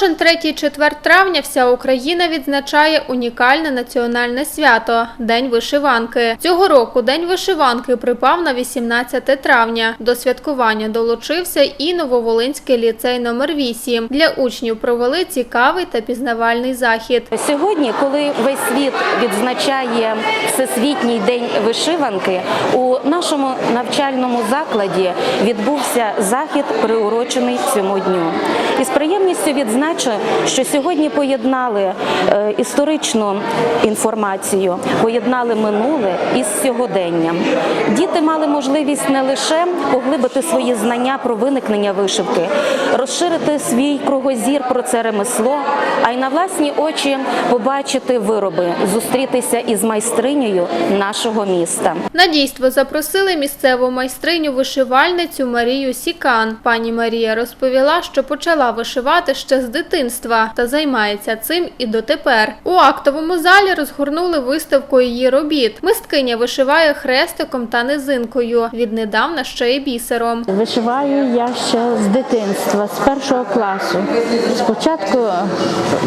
Кожен третій четвер травня вся Україна відзначає унікальне національне свято День вишиванки. Цього року День вишиванки припав на 18 травня. До святкування долучився і Нововолинський ліцей номер 8. Для учнів провели цікавий та пізнавальний захід. Сьогодні, коли весь світ відзначає Всесвітній день вишиванки, у нашому навчальному закладі відбувся захід, приурочений цьому дню. І з приємністю відзначу, що сьогодні поєднали е, історичну інформацію, поєднали минуле із сьогоденням. Діти мали можливість не лише поглибити свої знання про виникнення вишивки, розширити свій кругозір про це ремесло, а й на власні очі побачити вироби, зустрітися із майстринею нашого міста. На дійство запросили місцеву майстриню вишивальницю Марію Сікан. Пані Марія розповіла, що почала вишивати ще з дитинства та займається цим і дотепер. У актовому залі розгорнули виставку її робіт. Мисткиня вишиває хрестиком та низинкою. Віднедавна ще й бісером. Вишиваю я ще з дитинства, з першого класу. Спочатку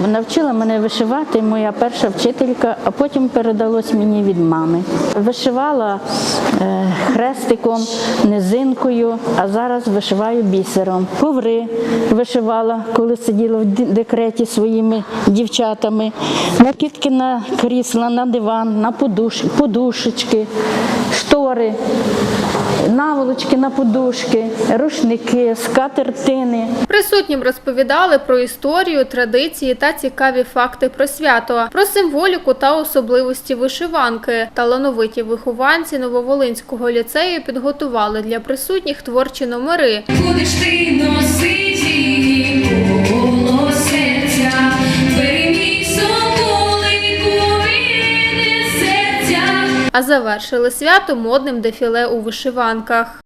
навчила мене вишивати моя перша вчителька, а потім передалось мені від мами. Вишивала е, хрестиком, низинкою, а зараз вишиваю бісером. Коври вишивала, коли сиділа в декреті своїми дівчатами. Накидки на крісла, на диван, на подуш, подушечки, штори наволочки на подушки, рушники, скатертини. Присутнім розповідали про історію, традиції та цікаві факти про свято, про символіку та особливості вишиванки. Талановиті вихованці Нововолинського ліцею підготували для присутніх творчі номери. Будеш ти носити А завершили свято модним дефіле у вишиванках.